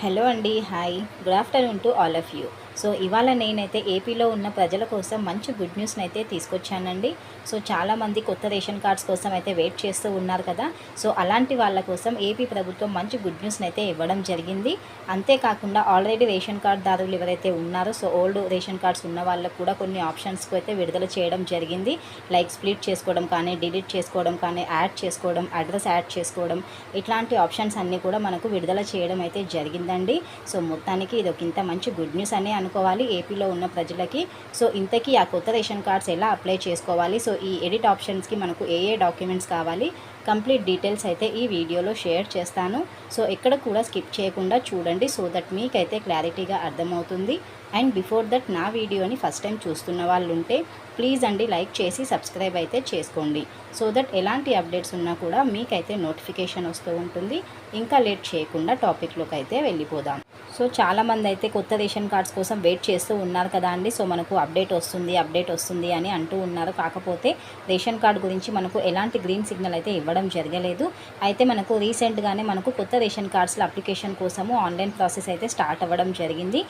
Hello అండి hi. Good afternoon to all of you. So ఇవాళ నేనైతే ఏపీలో ఉన్న ప్రజల కోసం మంచి గుడ్ న్యూస్ని అయితే తీసుకొచ్చానండి. సో చాలామంది కొత్త రేషన్ కార్డ్స్ కోసం అయితే వెయిట్ చేస్తూ ఉన్నారు కదా. సో అలాంటి వాళ్ళ కోసం ఏపీ ప్రభుత్వం మంచి గుడ్ న్యూస్ని అయితే ఇవ్వడం జరిగింది. అంతేకాకుండా ఆల్రెడీ రేషన్ కార్డ్ దారులు ఎవరైతే ఉన్నారో సో ఓల్డ్ రేషన్ కార్డ్స్ ఉన్న వాళ్ళకు కూడా కొన్ని ఆప్షన్స్కి అయితే విడుదల చేయడం జరిగింది. లైక్ స్ప్లిట్ చేసుకోవడం కానీ డిలీట్ చేసుకోవడం కానీ యాడ్ చేసుకోవడం అడ్రస్ యాడ్ చేసుకోవడం ఇట్లాంటి ఆప్షన్స్ అన్నీ కూడా మనకు విడుదల చేయడం అయితే జరిగిందండి. సో మొత్తానికి ఇది ఒక ఇంత మంచి గుడ్ న్యూస్ అని అనుకోవాలి ఏపీలో ఉన్న ప్రజలకి. సో ఇంతకీ ఆ కొత్త రేషన్ కార్డ్స్ ఎలా అప్లై చేసుకోవాలి? సో ఈ ఎడిట్ ఆప్షన్స్కి మనకు ఏ ఏ డాక్యుమెంట్స్ కావాలి? కంప్లీట్ డీటెయిల్స్ అయితే ఈ వీడియోలో షేర్ చేస్తాను. సో ఎక్కడ కూడా స్కిప్ చేయకుండా చూడండి. సో దట్ మీకైతే క్లారిటీగా అర్థమవుతుంది. అండ్ బిఫోర్ దట్ నా వీడియోని ఫస్ట్ టైం చూస్తున్న వాళ్ళు ఉంటే ప్లీజ్ అండి లైక్ చేసి సబ్స్క్రైబ్ అయితే చేసుకోండి. సో దట్ ఎలాంటి అప్డేట్స్ ఉన్నా కూడా మీకైతే నోటిఫికేషన్ వస్తూ ఉంటుంది. ఇంకా లేట్ చేయకుండా టాపిక్లోకి అయితే వెళ్ళిపోదాం. సో చాలామంది అయితే కొత్త రేషన్ కార్డ్స్ కోసం వెయిట్ చేస్తూ ఉన్నారు కదా అండి. సో మనకు అప్డేట్ వస్తుంది అప్డేట్ వస్తుంది అని అంటూ ఉన్నారు. కాకపోతే రేషన్ కార్డ్ గురించి మనకు ఎలాంటి గ్రీన్ సిగ్నల్ అయితే ఇవ్వడం జరగలేదు. అయితే మనకు రీసెంట్గానే మనకు కొత్త రేషన్ కార్డ్స్ల అప్లికేషన్ కోసము ఆన్లైన్ ప్రాసెస్ అయితే స్టార్ట్ అవ్వడం జరిగింది.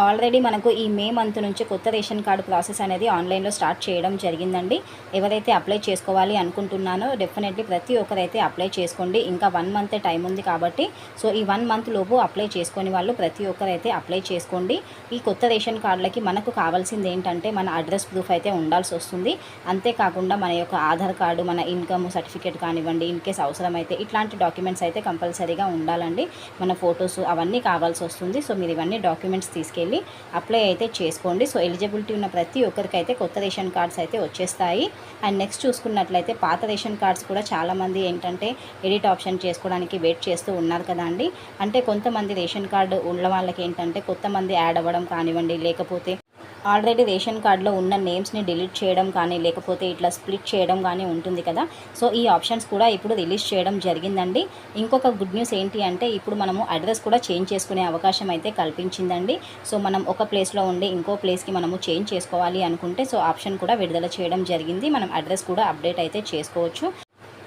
ఆల్రెడీ మనకు ఈ మే మంత్ నుంచి కొత్త రేషన్ కార్డు ప్రాసెస్ అనేది ఆన్లైన్లో స్టార్ట్ చేయడం జరిగిందండి. ఎవరైతే అప్లై చేసుకోవాలి అనుకుంటున్నానో డెఫినెట్లీ ప్రతి ఒక్కరైతే అప్లై చేసుకోండి. ఇంకా వన్ మంత్ టైం ఉంది కాబట్టి సో ఈ వన్ మంత్ లోపు అప్లై చేసుకొని వాళ్ళు ప్రతి ఒక్కరైతే అప్లై చేసుకోండి. ఈ కొత్త రేషన్ కార్డులకి మనకు కావాల్సింది ఏంటంటే మన అడ్రస్ ప్రూఫ్ అయితే ఉండాల్సి వస్తుంది. అంతేకాకుండా మన యొక్క ఆధార్ కార్డు మన ఇన్కమ్ సర్టిఫికేట్ కానివ్వండి ఇన్ కేస్ అవసరమైతే ఇట్లాంటి డాక్యుమెంట్స్ అయితే కంపల్సరీగా ఉండాలండి. మన ఫొటోస్ అవన్నీ కావాల్సి వస్తుంది. సో మీరు ఇవన్నీ డాక్యుమెంట్స్ తీసుకెళ్ళి వెళ్ళి అప్లై అయితే చేసుకోండి. సో ఎలిజిబిలిటీ ఉన్న ప్రతి ఒక్కరికైతే కొత్త రేషన్ కార్డ్స్ అయితే వచ్చేస్తాయి. అండ్ నెక్స్ట్ చూసుకున్నట్లయితే పాత రేషన్ కార్డ్స్ కూడా చాలామంది ఏంటంటే ఎడిట్ ఆప్షన్ చేసుకోవడానికి వెయిట్ చేస్తూ ఉన్నారు కదా అంటే కొంతమంది రేషన్ కార్డు ఉన్న వాళ్ళకి ఏంటంటే కొంతమంది యాడ్ అవ్వడం కానివ్వండి లేకపోతే ఆల్రెడీ రేషన్ కార్డులో ఉన్న నేమ్స్ని డిలీట్ చేయడం కానీ లేకపోతే ఇట్లా స్ప్లిట్ చేయడం కానీ ఉంటుంది కదా. సో ఈ ఆప్షన్స్ కూడా ఇప్పుడు రిలీజ్ చేయడం జరిగిందండి. ఇంకొక గుడ్ న్యూస్ ఏంటి అంటే ఇప్పుడు మనము అడ్రస్ కూడా చేంజ్ చేసుకునే అవకాశం అయితే కల్పించిందండి. సో మనం ఒక ప్లేస్లో ఉండి ఇంకో ప్లేస్కి మనము చేంజ్ చేసుకోవాలి అనుకుంటే సో ఆప్షన్ కూడా విడుదల చేయడం జరిగింది. మనం అడ్రస్ కూడా అప్డేట్ అయితే చేసుకోవచ్చు.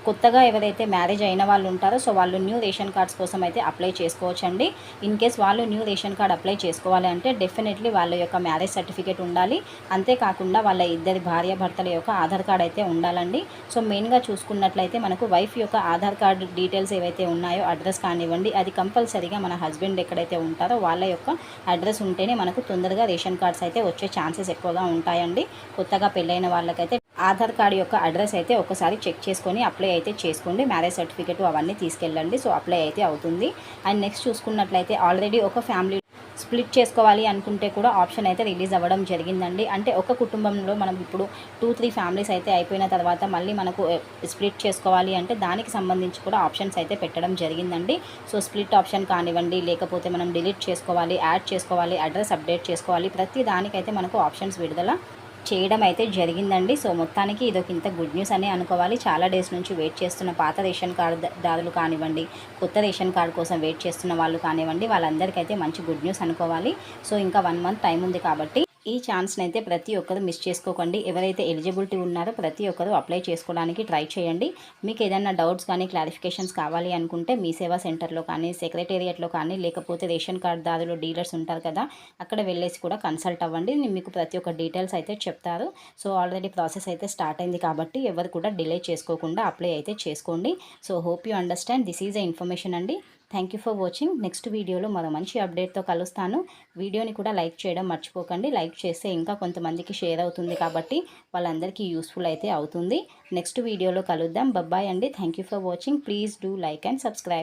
కొత్తగా ఎవరైతే మ్యారేజ్ అయిన వాళ్ళు ఉంటారో సో వాళ్ళు న్యూ రేషన్ కార్డ్స్ కోసం అయితే అప్లై చేసుకోవచ్చండి. ఇన్ కేస్ వాళ్ళు న్యూ రేషన్ కార్డ్ అప్లై చేసుకోవాలి అంటే డెఫినెట్లీ వాళ్ళ యొక్క మ్యారేజ్ సర్టిఫికేట్ ఉండాలి. అంతేకాకుండా వాళ్ళ ఇద్దరి భార్యాభర్తల యొక్క ఆధార్ కార్డ్ అయితే ఉండాలండి. సో మెయిన్గా చూసుకున్నట్లయితే మనకు వైఫ్ యొక్క ఆధార్ కార్డు డీటెయిల్స్ ఏవైతే ఉన్నాయో అడ్రస్ కానివ్వండి అది కంపల్సరీగా మన హస్బెండ్ ఎక్కడైతే ఉంటారో వాళ్ళ యొక్క అడ్రస్ ఉంటేనే మనకు తొందరగా రేషన్ కార్డ్స్ అయితే వచ్చే ఛాన్సెస్ ఎక్కువగా ఉంటాయండి. కొత్తగా పెళ్ళైన వాళ్ళకైతే ఆధార్ కార్డు యొక్క అడ్రస్ అయితే ఒకసారి చెక్ చేసుకొని అప్లై అయితే చేసుకోండి. మ్యారేజ్ సర్టిఫికేట్ అవన్నీ తీసుకెళ్ళండి. సో అప్లై అయితే అవుతుంది. అండ్ నెక్స్ట్ చూసుకున్నట్లయితే ఆల్రెడీ ఒక ఫ్యామిలీ స్ప్లిట్ చేసుకోవాలి అనుకుంటే కూడా ఆప్షన్ అయితే రిలీజ్ అవ్వడం జరిగిందండి. అంటే ఒక కుటుంబంలో మనం ఇప్పుడు టూ త్రీ ఫ్యామిలీస్ అయితే అయిపోయిన తర్వాత మళ్ళీ మనకు స్ప్లిట్ చేసుకోవాలి అంటే దానికి సంబంధించి కూడా ఆప్షన్స్ అయితే పెట్టడం జరిగిందండి. సో స్ప్లిట్ ఆప్షన్ కానివ్వండి లేకపోతే మనం డిలీట్ చేసుకోవాలి యాడ్ చేసుకోవాలి అడ్రస్ అప్డేట్ చేసుకోవాలి ప్రతి దానికైతే మనకు ఆప్షన్స్ విడుదల చేయడం అయితే జరిగిందండి. సో మొత్తానికి ఇదొక ఇంత గుడ్ న్యూస్ అని అనుకోవాలి. చాలా డేస్ నుంచి వెయిట్ చేస్తున్న పాత రేషన్ కార్డు దారులు కానివ్వండి కొత్త రేషన్ కార్డు కోసం వెయిట్ చేస్తున్న వాళ్ళు కానివ్వండి వాళ్ళందరికీ అయితే మంచి గుడ్ న్యూస్ అనుకోవాలి. సో ఇంకా వన్ మంత్ టైం ఉంది కాబట్టి ఈ ఛాన్స్ని అయితే ప్రతి ఒక్కరు మిస్ చేసుకోకండి. ఎవరైతే ఎలిజిబిలిటీ ఉన్నారో ప్రతి ఒక్కరు అప్లై చేసుకోవడానికి ట్రై చేయండి. మీకు ఏదైనా డౌట్స్ కానీ క్లారిఫికేషన్స్ కావాలి అనుకుంటే మీ సేవా సెంటర్లో కానీ సెక్రటేరియట్లో కానీ లేకపోతే రేషన్ కార్డుదారులు డీలర్స్ ఉంటారు కదా అక్కడ వెళ్ళేసి కూడా కన్సల్ట్ అవ్వండి. మీకు ప్రతి ఒక్క డీటెయిల్స్ అయితే చెప్తారు. సో ఆల్రెడీ ప్రాసెస్ అయితే స్టార్ట్ అయింది కాబట్టి ఎవరు కూడా డిలే చేసుకోకుండా అప్లై అయితే చేసుకోండి. So hope you understand. This is a information అండి. Thank you for watching next వీడియోలో మరో మంచి అప్డేట్తో కలుస్తాను. వీడియోని కూడా లైక్ చేయడం మర్చిపోకండి. లైక్ చేస్తే ఇంకా కొంతమందికి షేర్ అవుతుంది కాబట్టి వాళ్ళందరికీ యూస్ఫుల్ అయితే అవుతుంది. నెక్స్ట్ వీడియోలో కలుద్దాం. బబ్బాయ్ అండి. Thank you for watching please do like and subscribe